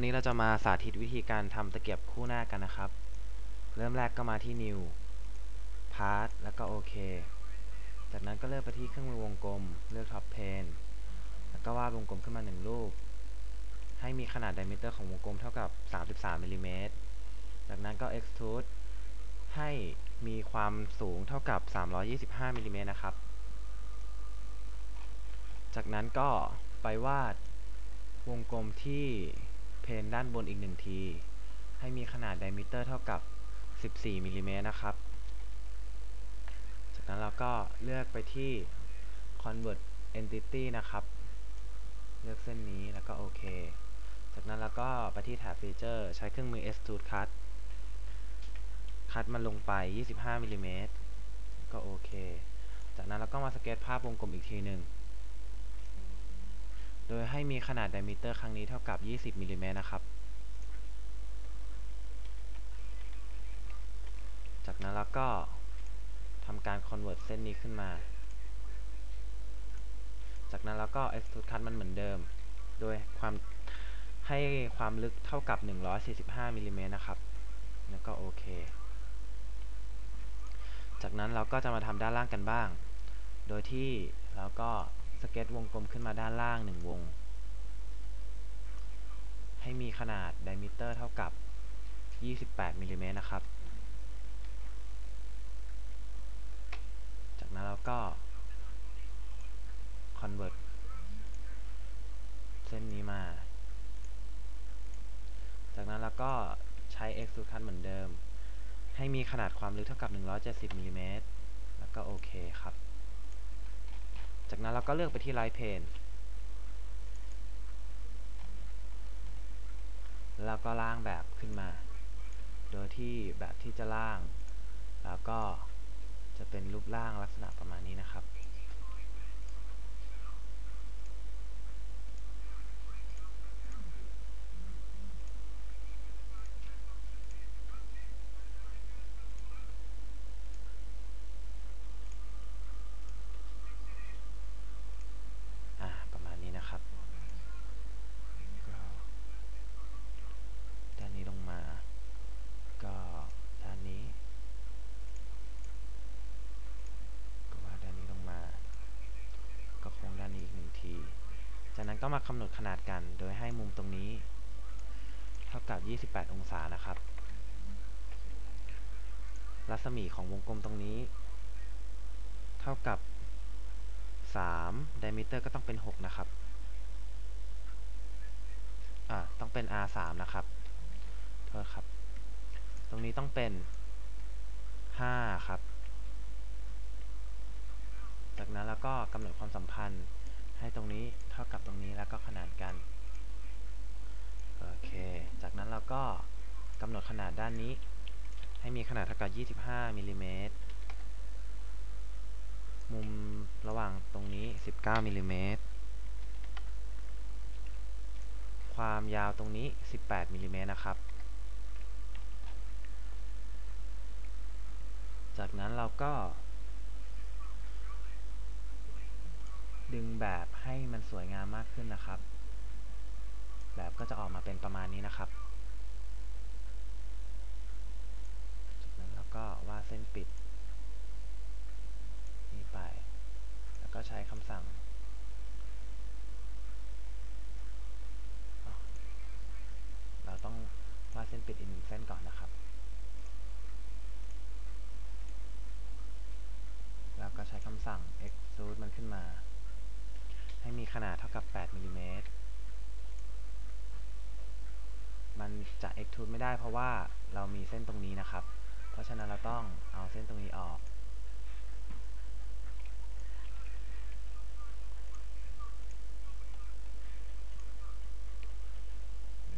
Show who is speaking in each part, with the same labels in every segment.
Speaker 1: วันนี้เราจะมาสาธิตวิธีการทำตะเกียบคู่หน้ากันนะครับ เริ่มแรกก็มาที่ New Part แล้วก็โอเคจากนั้นก็เลือกไปที่เครื่องมือวงกลม เลือก Top Plane แล้วก็วาดวงกลมขึ้นมาหนึ่งรูป ให้มีขนาด diameter ของวงกลมเท่ากับ 33มิลลิเมตรจากนั้นก็ Extrude ให้มีความสูงเท่ากับ 325มิลลิเมตรนะครับ จากนั้นก็ไปวาดวงกลมที่ นด้านบนอีกหนึ่งที ให้มีขนาด diameter เท่ากับ 14มิลลิเมตรนะครับ จากนั้นเราก็เลือกไปที่ convert entity นะครับ เลือกเส้นนี้แล้วก็โอเค จากนั้นเราก็ไปที่แถบ feature ใช้เครื่องมือ extrude cut คัดมันลงไป 25มิลลิเมตรก็โอเค จากนั้นเราก็มาสเก็ตภาพวงกลมอีกทีหนึ่ง โดยให้มีขนาด diameter ครั้งนี้เท่ากับ 20มิลลิเมตรนะครับ จากนั้นเราก็ทำการ convert เส้นนี้ขึ้นมา จากนั้นเราก็ extrude cut มันเหมือนเดิม โดยความให้ความลึกเท่ากับ 145มิลลิเมตรนะครับ แล้วก็โอเค จากนั้นเราก็จะมาทำด้านล่างกันบ้าง โดยที่เราก็ สเก็ตวงกลมขึ้นมาด้านล่างหนึ่งวง ให้มีขนาด diameter เท่ากับ 28มิลลิเมตรนะครับ จากนั้นเราก็ convert เส้นนี้มา จากนั้นเราก็ใช้ extrude cut เหมือนเดิม ให้มีขนาดความลึกเท่ากับ 170มิลลิเมตรแล้วก็โอเคครับ จากนั้นเราก็เลือกไปที่ไลท์เพนแล้วก็ล่างแบบขึ้นมา โดยที่แบบที่จะล่าง แล้วก็จะเป็นรูปร่างลักษณะประมาณนี้นะครับ อ่า ประมาณนี้นะครับ ก็ด้านนี้ลงมา ก็ด้านนี้ ก็วาดด้านนี้ลงมา ก็โค้งด้านนี้อีกหนึ่งที จากนั้นก็มากำหนดขนาดกัน โดยให้มุมตรงนี้ เท่ากับ 28 องศานะครับ รัศมีของวงกลมตรงนี้ เท่ากับ3 diameter ก็ต้องเป็น 6 นะครับ อ่า ต้องเป็น R 3นะครับ โทษครับ ตรงนี้ต้องเป็น 5 ครับ จากนั้นแล้วก็กำหนดความสัมพันธ์ ให้ตรงนี้เท่ากับตรงนี้แล้วก็ขนานกัน โอเค จากนั้นเราก็กำหนดขนาดด้านนี้ ให้มีขนาดเท่ากับ 25มิลลิเมตร มุมระหว่างตรงนี้ 19มิลลิเมตร ความยาวตรงนี้ 18มิลลิเมตรนะครับ จากนั้นเราก็ ดึงแบบให้มันสวยงามมากขึ้นนะครับ แบบก็จะออกมาเป็นประมาณนี้นะครับจากนั้นเราก็วาดเส้นปิดนี่ไป แล้วก็ใช้คำสั่งเราต้องวาดเส้นปิดอีกหนึ่งเส้นก่อนนะครับ แล้วก็ใช้คำสั่ง extrude มันขึ้นมา ให้มีขนาดเท่ากับ 8มิลลิเมตรมันจะ extrude ไม่ได้เพราะว่าเรามีเส้นตรงนี้นะครับ เพราะฉะนั้นเราต้องเอาเส้นตรงนี้ออก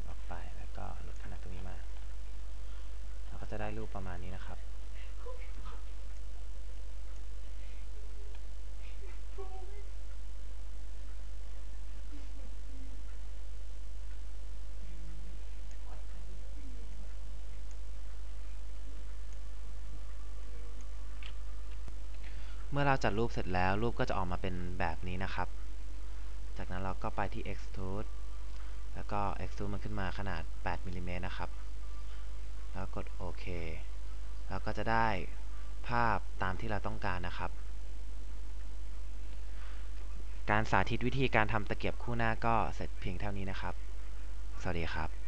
Speaker 1: ออกไปแล้วก็ลดขนาดตรงนี้มา เราก็จะได้รูปประมาณนี้นะครับ เมื่อเราจัดรูปเสร็จแล้วรูปก็จะออกมาเป็นแบบนี้นะครับ จากนั้นเราก็ไปที่ extrude แล้วก็ extrude มันขึ้นมาขนาด 8มิลลิเมตรนะครับ แล้วกดโอเคแล้วก็จะได้ภาพตามที่เราต้องการนะครับ การสาธิตวิธีการทำตะเกียบคู่หน้าก็เสร็จเพียงเท่านี้นะครับ สวัสดีครับ